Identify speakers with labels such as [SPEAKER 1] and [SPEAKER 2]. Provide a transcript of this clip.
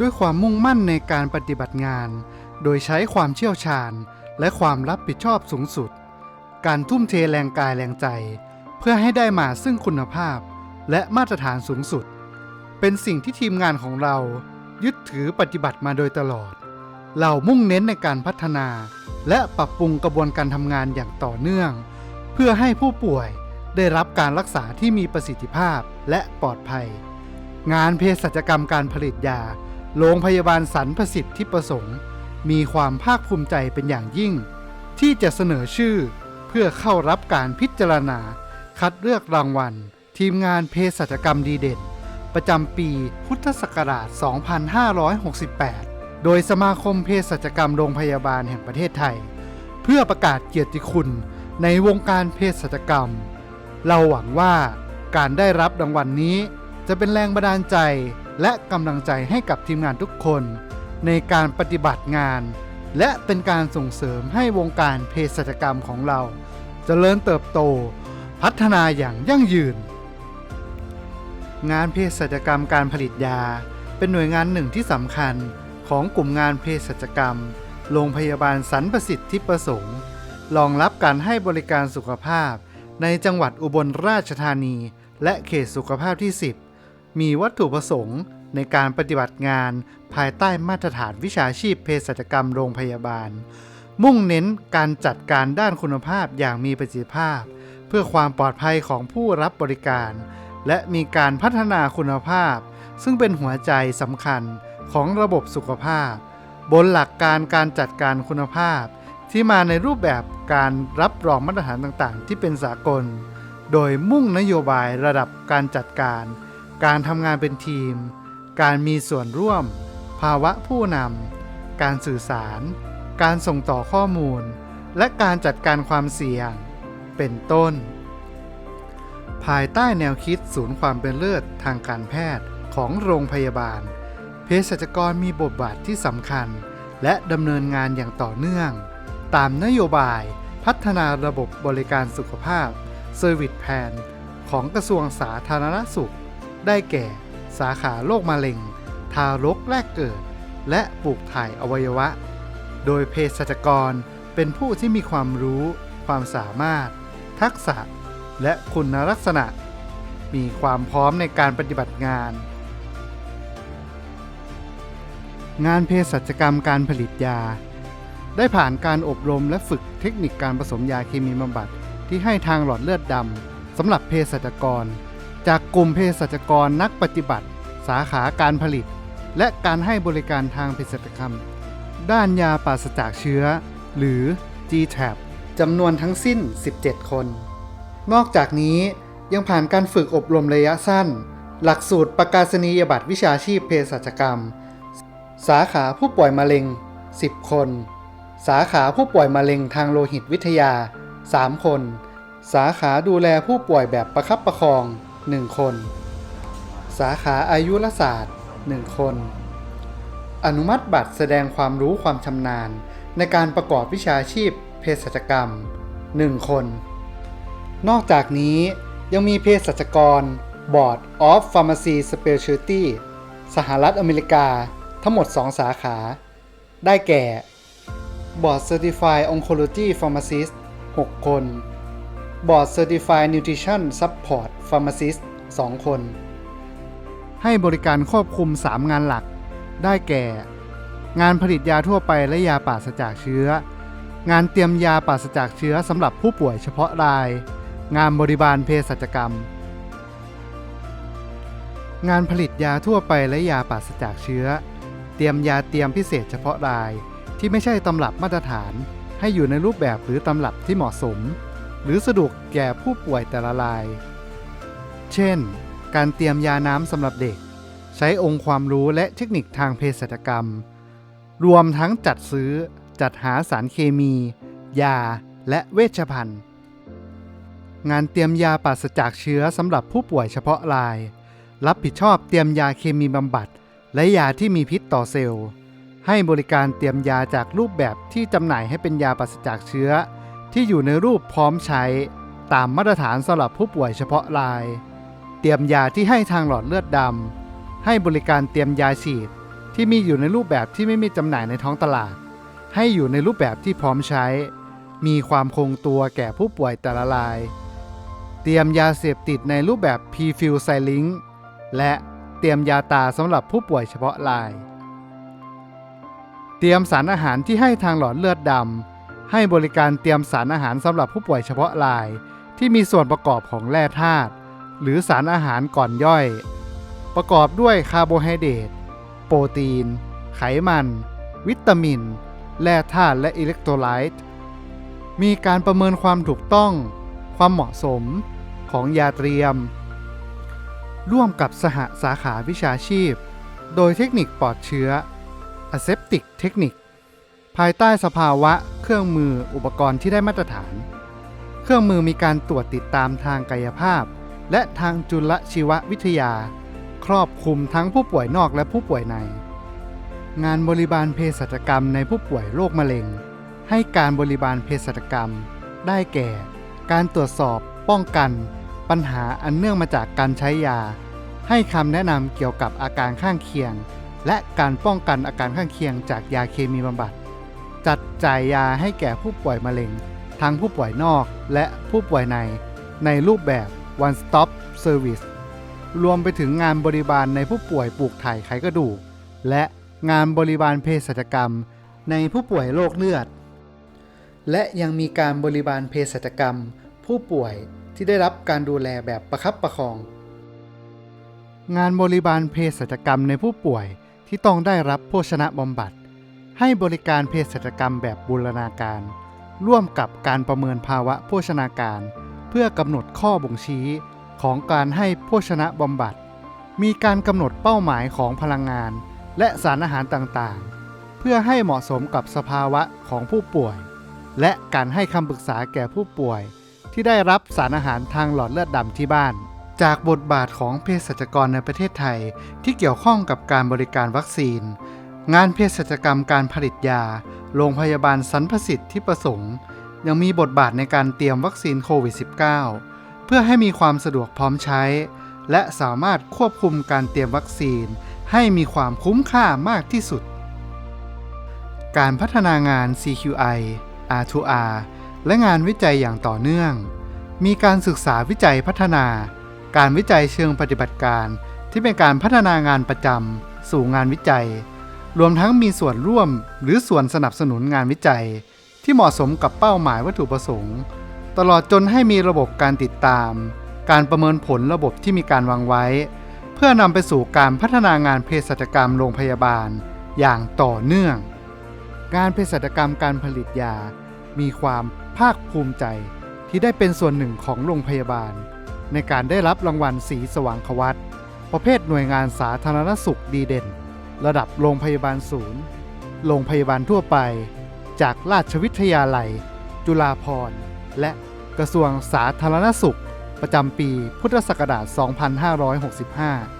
[SPEAKER 1] ด้วยความมุ่งมั่นในการปฏิบัติงาน โดยใช้ความเชี่ยวชาญ และความรับผิดชอบสูงสุด การทุ่มเทแรงกายแรงใจ เพื่อให้ได้มาซึ่งคุณภาพ และมาตรฐานสูงสุด เป็นสิ่งที่ทีมงานของเรายึดถือปฏิบัติมาโดยตลอด เรามุ่งเน้นในการพัฒนา และปรับปรุงกระบวนการทำงานอย่างต่อเนื่อง เพื่อให้ผู้ป่วยได้รับการรักษาที่มีประสิทธิภาพและปลอดภัย งานเภสัชกรรมการผลิตยา โรงพยาบาลสรรพสิทธิประสงค์ มีความภาคภูมิใจเป็นอย่างยิ่ง ที่จะเสนอชื่อเพื่อเข้ารับการพิจารณา คัดเลือกรางวัล ทีมงานเภสัชกรรมดีเด่น ประจำปีพุทธศักราช 2568 โดยสมาคมเภสัชกรรมโรงพยาบาลแห่งประเทศไทย เพื่อประกาศเกียรติคุณในวงการเภสัชกรรม เราหวังว่าการได้รับรางวัลนนี้จะเป็นแรงบันดาลใจ และกำลังใจให้กับทีมงานทุกคน ในการปฏิบัติงาน และเป็นการส่งเสริมให้วงการเภสัชกรรมของเราจเจริญเติบโต พัฒนาอย่างยั่งยืน งานเภสัชกรรมการผลิตยา เป็นหน่วยงานหนึ่งที่สำคัญของกลุ่มงานเภสัชกรรม โรงพยาบาลสรรประสิทธิประสงค์ รองรับการให้บริการสุขภาพ ในจังหวัดอุบลราชธานี และเขตสุขภาพที่ 10 มีวัตถุประสงค์ในการปฏิบัติงานภายใต้มาตรฐานวิชาชีพเภสัชกรรมโรงพยาบาล มุ่งเน้นการจัดการด้านคุณภาพอย่างมีประสิทธิภาพ เพื่อความปลอดภัยของผู้รับบริการ และมีการพัฒนาคุณภาพ ซึ่งเป็นหัวใจสำคัญของระบบสุขภาพ บนหลักการการจัดการคุณภาพ ที่มาในรูปแบบการรับรองมาตรฐานต่างๆ ที่เป็นสากล โดยมุ่งนโยบายระดับการจัดการ การทำงานเป็นทีม การมีส่วนร่วม ภาวะผู้นำ การสื่อสาร การส่งต่อข้อมูล และการจัดการความเสี่ยง เป็นต้น ภายใต้แนวคิดศูนย์ความเป็นเลิศทางการแพทย์ของโรงพยาบาล เภสัชกรมีบทบาทที่สำคัญ และดำเนินงานอย่างต่อเนื่อง ตามนโยบายพัฒนาระบบบริการสุขภาพ Service Plan ของกระทรวงสาธารณสุข ได้แก่ สาขาโรคมะเร็ง ทารกแรกเกิด และปลูกถ่ายอวัยวะ โดยเภสัชกรเป็นผู้ที่มีความรู้ ความสามารถ ทักษะ และคุณลักษณะ มีความพร้อมในการปฏิบัติงาน งานเภสัชกรรมการผลิตยา ได้ผ่านการอบรมและฝึกเทคนิคการผสมยาเคมีบำบัดที่ให้ทางหลอดเลือดดำสำหรับเภสัชกร จากกลุ่มเภสัชกรนักปฏิบัติ สาขาการผลิต และการให้บริการทางเภสัชกรรม ด้านยาปราศจากเชื้อ หรือ GTAP จำนวนทั้งสิ้น 17 คน นอกจากนี้ยังผ่านการฝึกอบรมระยะสั้น หลักสูตรประกาศนียบัตรวิชาชีพเภสัชกรรม สาขาผู้ป่วยมะเร็ง 10 คน สาขาผู้ป่วยมะเร็งทางโลหิตวิทยา 3 คน สาขาดูแลผู้ป่วยแบบประคับประคอง 1 คน สาขาอายุรศาสตร์ 1 คน อนุมัติบัตรแสดงความรู้ความชำนาญ ในการประกอบวิชาชีพเภสัชกรรม 1 คน นอกจากนี้ยังมีเภสัชกร Board of Pharmacy Specialty สหรัฐอเมริกาทั้งหมด 2 สาขา ได้แก่ Board Certified Oncology Pharmacist 6 คน Board Certified Nutrition Support Pharmacist 2 คน ให้บริการควบคลุม 3 งานหลัก ได้แก่ งานผลิตยาทั่วไปและยาปราศจากเชื้อ งานเตรียมยาปราศจากเชื้อสำหรับผู้ป่วยเฉพาะราย งานบริบาลเภสัชกรรม งานผลิตยาทั่วไปและยาปราศจากเชื้อ เตรียมยาเตรียมพิเศษเฉพาะราย ที่ไม่ใช่ตำรับมาตรฐาน ให้อยู่ในรูปแบบหรือตำรับที่เหมาะสม หรือสะดวกแก่ผู้ป่วยแต่ละราย เช่น การเตรียมยาน้ำสำหรับเด็ก ใช้องค์ความรู้และเทคนิคทางเภสัชกรรม รวมทั้งจัดซื้อจัดหาสารเคมี ยา และเวชภัณฑ์ งานเตรียมยาปราศจากเชื้อสำหรับผู้ป่วยเฉพาะราย รับผิดชอบเตรียมยาเคมีบำบัด และยาที่มีพิษต่อเซลล์ ให้บริการเตรียมยาจากรูปแบบที่จำหน่ายให้เป็นยาปราศจากเชื้อ ที่อยู่ในรูปพร้อมใช้ตามมาตรฐานสำหรับผู้ป่วยเฉพาะราย เตรียมยาที่ให้ทางหลอดเลือดดำ ให้บริการเตรียมยาฉีดที่มีอยู่ในรูปแบบที่ไม่มีจำหน่ายในท้องตลาด ให้อยู่ในรูปแบบที่พร้อมใช้ มีความคงตัวแก่ผู้ป่วยแต่ละราย เตรียมยาเสพติดในรูปแบบ p f i l s i l i n g และเตรียมยาตาสำหรับผู้ป่วยเฉพาะราย เตรียมสารอาหารที่ให้ทางหลอดเลือดดำ ให้บริการเตรียมสารอาหารสำหรับผู้ป่วยเฉพาะราย ที่มีส่วนประกอบของแร่ธาตุหรือสารอาหารก่อนย่อย ประกอบด้วยคาร์โบไฮเดรตโปรตีน ไขมัน วิตามิน แร่ธาตุและอิเล็กโทรไลต์มีการประเมินความถูกต้อง ความเหมาะสมของยาเตรียม ร่วมกับสหสาขาวิชาชีพ โดยเทคนิคปลอดเชื้อ Aseptic เทคนิค ภายใต้สภาวะ เครื่องมืออุปกรณ์ที่ได้มาตรฐาน เครื่องมือมีการตรวจติดตามทางกายภาพ และทางจุลชีววิทยา ครอบคลุมทั้งผู้ป่วยนอกและผู้ป่วยใน งานบริบาลเภสัชกรรมในผู้ป่วยโรคมะเร็ง ให้การบริบาลเภสัชกรรม ได้แก่ การตรวจสอบ ป้องกัน ปัญหาอันเนื่องมาจากการใช้ยา ให้คำแนะนำเกี่ยวกับอาการข้างเคียง และการป้องกันอาการข้างเคียงจากยาเคมีบำบัด จัดจ่ายยาให้แก่ผู้ป่วยมะเร็ง ทั้งผู้ป่วยนอกและผู้ป่วยใน ในรูปแบบ one stop service รวมไปถึงงานบริบาลในผู้ป่วยปลูกถ่ายไขกระดูก และงานบริบาลเภสัชกรรม ในผู้ป่วยโรคเลือด และยังมีการบริบาลเภสัชกรรม ผู้ป่วยที่ได้รับการดูแลแบบประคับประคอง งานบริบาลเภสัชกรรมในผู้ป่วยที่ต้องได้รับโภชนะบำบัด ให้บริการเภสัชกรรมแบบบูรณาการ ร่วมกับการประเมินภาวะโภชนาการ เพื่อกำหนดข้อบ่งชี้ของการให้โภชนะบำบัด มีการกำหนดเป้าหมายของพลังงาน และสารอาหารต่างๆ เพื่อให้เหมาะสมกับสภาวะของผู้ป่วย และการให้คำปรึกษาแก่ผู้ป่วย ที่ได้รับสารอาหารทางหลอดเลือดดำที่บ้านจากบทบาทของเภสัชกรในประเทศไทยที่เกี่ยวข้องกับการบริการวัคซีน งานเภสัชกรรมการผลิตยา โรงพยาบาลสรรพสิทธิ์ที่ประสงค์ ยังมีบทบาทในการเตรียมวัคซีนโควิด -19 เพื่อให้มีความสะดวกพร้อมใช้ และสามารถควบคุมการเตรียมวัคซีน ให้มีความคุ้มค่ามากที่สุด การพัฒนางาน CQI R2R และงานวิจัยอย่างต่อเนื่อง มีการศึกษาวิจัยพัฒนา การวิจัยเชิงปฏิบัติการ ที่เป็นการพัฒนางานประจำสู่งานวิจัย รวมทั้งมีส่วนร่วมหรือส่วนสนับสนุนงานวิจัย ที่เหมาะสมกับเป้าหมายวัตถุประสงค์ ตลอดจนให้มีระบบการติดตาม การประเมินผลระบบที่มีการวางไว้ เพื่อนำไปสู่การพัฒนางานเภสัชกรรมโรงพยาบาล อย่างต่อเนื่อง งานเภสัชกรรมการผลิตยา มีความภาคภูมิใจที่ได้เป็นส่วนหนึ่งของโรงพยาบาล ในการได้รับรางวัลสีสว่างควัตประเภทหน่วยงานสาธารณสุขดีเด่น ระดับโรงพยาบาลศูนย์ โรงพยาบาลทั่วไป จากราชวิทยาลัย จุฬาภรณ์และกระทรวงสาธารณสุข ประจำปีพุทธศักราช 2565